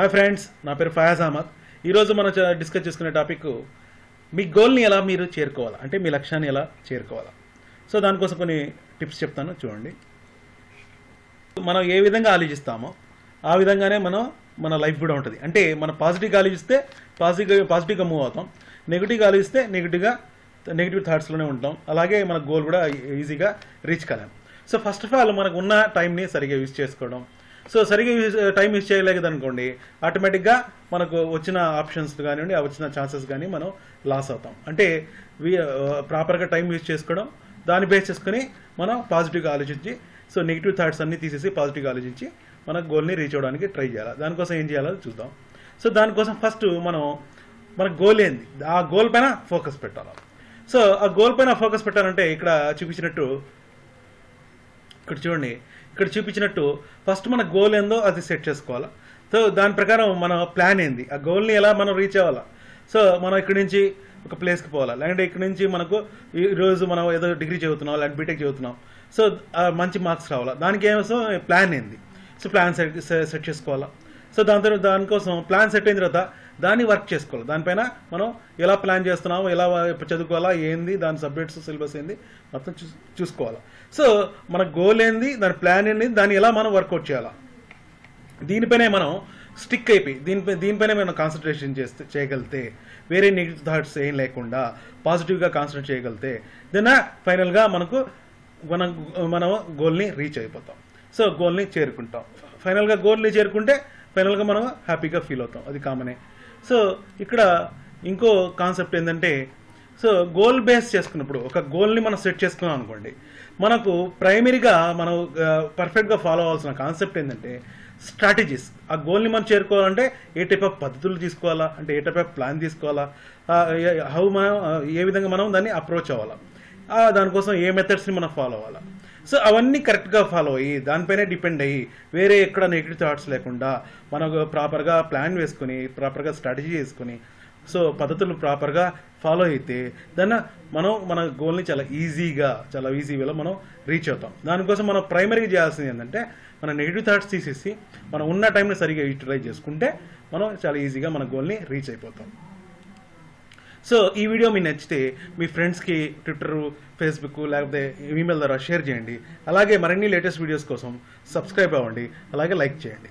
Hi friends నా పేరు ఫయాజ్ అహ్మద్. ఈరోజు మనం డిస్కస్ చేసుకునే టాపిక్ మీ గోల్ని ఎలా మీరు చేరుకోవాలా? అంటే మీ లక్ష్యాన్ని ఎలా చేరుకోవాలా? సో దానికోసం కొన్ని టిప్స్ చెప్తాను. చూడండి. మనం ఏ విధంగా ఆలోచిస్తామో ఆ విధంగానే మనం మన లైఫ్ కూడా ఉంటుంది. అంటే మనం పాజిటివ్గా ఆలోచిస్తే పాజిటివ్గా పాజిటివ్గా మూవ్ అవుతాం. నెగిటివ్గా ఆలోచిస్తే నెగిటివ్గా నెగిటివ్ థాట్స్లోనే ఉంటాం. అలాగే మన గోల్ కూడా e- ఈజీగా రీచ్ కాలేం. సో ఫస్ట్ ఆఫ్ ఆల్ మనకు ఉన్న టైంని సరిగా యూజ్ చేసుకోవడం సో సరిగ్గా యూజ్ టైం యూజ్ చేయలేదనుకోండి ఆటోమేటిక్గా మనకు వచ్చిన ఆప్షన్స్ కానివ్వండి వచ్చిన ఛాన్సెస్ కానీ మనం లాస్ అవుతాం. అంటే ప్రాపర్గా టైం యూజ్ చేసుకోవడం దాన్ని బేస్ చేసుకొని మనం పాజిటివ్గా ఆలోచించి సో నెగిటివ్ థాట్స్ అన్ని తీసేసి పాజిటివ్గా ఆలోచించి మన గోల్ని రీచ్ అవ్వడానికి ట్రై చేయాలి. దానికోసం ఏం చేయాలో చూద్దాం. సో దానికోసం ఫస్ట్ మనం మన గోల్ ఏంది? ఆ గోల్ పైన ఫోకస్ పెట్టాలి. సో ఆ గోల్ పైన ఫోకస్ పెట్టాలంటే ఇక్కడ చూపించినట్టు ఇక్కడ చూడండి ఇక్కడ చూపించినట్టు ఫస్ట్ మన గోల్ ఏందో అది సెట్ చేసుకోవాలా. సో దాని ప్రకారం మన ప్లాన్ ఏంది? ఆ గోల్ని ఎలా మనం రీచ్ అవ్వాలా? సో మనం ఇక్కడి నుంచి ఒక ప్లేస్కి పోవాలా? లేదంటే ఇక్కడి నుంచి మనకు ఈ రోజు మనం ఏదో డిగ్రీ చదువుతున్నాం లేదంటే బీటెక్ చదువుతున్నాం. సో మంచి మార్క్స్ రావాలా? దానికి ఏమో ప్లాన్ ఏంది? సో ప్లాన్ సెట్ సెట్ చేసుకోవాలా? సో దాని తర్వాత దానికోసం ప్లాన్ సెట్ అయిన తర్వాత దాన్ని వర్క్ చేసుకోవాలి. దానిపైన మనం ఎలా ప్లాన్ చేస్తున్నాము ఎలా చదువుకోవాలా ఏంది దాని సబ్జెక్ట్స్ సిలబస్ ఏంది మొత్తం చూ చూసుకోవాలా. సో మన గోల్ ఏంది దాని ప్లాన్ ఏంది దాన్ని ఎలా మనం వర్కౌట్ చేయాలా? దీనిపైనే మనం స్టిక్ అయిపోయి దీనిపై దీనిపైనే మనం కాన్సన్ట్రేషన్ చేస్తే చేయగలిగితే వేరే నెగిటివ్ థాట్స్ ఏం లేకుండా పాజిటివ్గా కాన్సన్ట్రేట్ చేయగలిగితే దెన్ ఫైనల్గా మనకు మన మనం గోల్ని రీచ్ అయిపోతాం. సో గోల్ని చేరుకుంటాం. ఫైనల్గా గోల్ని చేరుకుంటే ఫైనల్గా మనం హ్యాపీగా ఫీల్ అవుతాం. అది కామనే సో ఇక్కడ ఇంకో కాన్సెప్ట్ ఏంటంటే సో గోల్ బేస్ చేసుకున్నప్పుడు ఒక గోల్ని మనం సెట్ చేసుకున్నాం అనుకోండి మనకు ప్రైమరీగా మనం పర్ఫెక్ట్గా ఫాలో అవ్వాల్సిన కాన్సెప్ట్ ఏంటంటే స్ట్రాటజీస్ ఆ గోల్ని మనం చేరుకోవాలంటే ఏ టైప్ ఆఫ్ పద్ధతులు తీసుకోవాలా? అంటే ఏ టైప్ ఆఫ్ ప్లాన్ తీసుకోవాలా? హౌ మనం ఏ విధంగా మనం దాన్ని అప్రోచ్ అవ్వాలా? దానికోసం ఏ మెథడ్స్ని మనం ఫాలో అవ్వాలా? సో అవన్నీ కరెక్ట్గా ఫాలో అయ్యి దానిపైనే డిపెండ్ అయ్యి వేరే ఎక్కడ నెగిటివ్ థాట్స్ లేకుండా మనకు ప్రాపర్గా ప్లాన్ వేసుకుని ప్రాపర్గా స్ట్రాటజీ వేసుకుని సో పద్ధతులు ప్రాపర్గా ఫాలో అయితే దాన్ని మనం మన గోల్ని చాలా ఈజీగా చాలా ఈజీ వేలో మనం రీచ్ అవుతాం. దానికోసం మనం ప్రైమరీగా చేయాల్సింది ఏంటంటే మన నెగిటివ్ థాట్స్ తీసేసి మనం ఉన్న టైంని సరిగా యూటిలైజ్ చేసుకుంటే మనం చాలా ఈజీగా మన గోల్ని రీచ్ అయిపోతాం. సో ఈ వీడియో మీకు నచ్చితే మీ ఫ్రెండ్స్కి ట్విట్టర్ ఫేస్బుక్ లేకపోతే ఈమెయిల్ ద్వారా షేర్ చేయండి. అలాగే మరిన్ని లేటెస్ట్ వీడియోస్ కోసం సబ్స్క్రైబ్ అవ్వండి. అలాగే లైక్ చేయండి.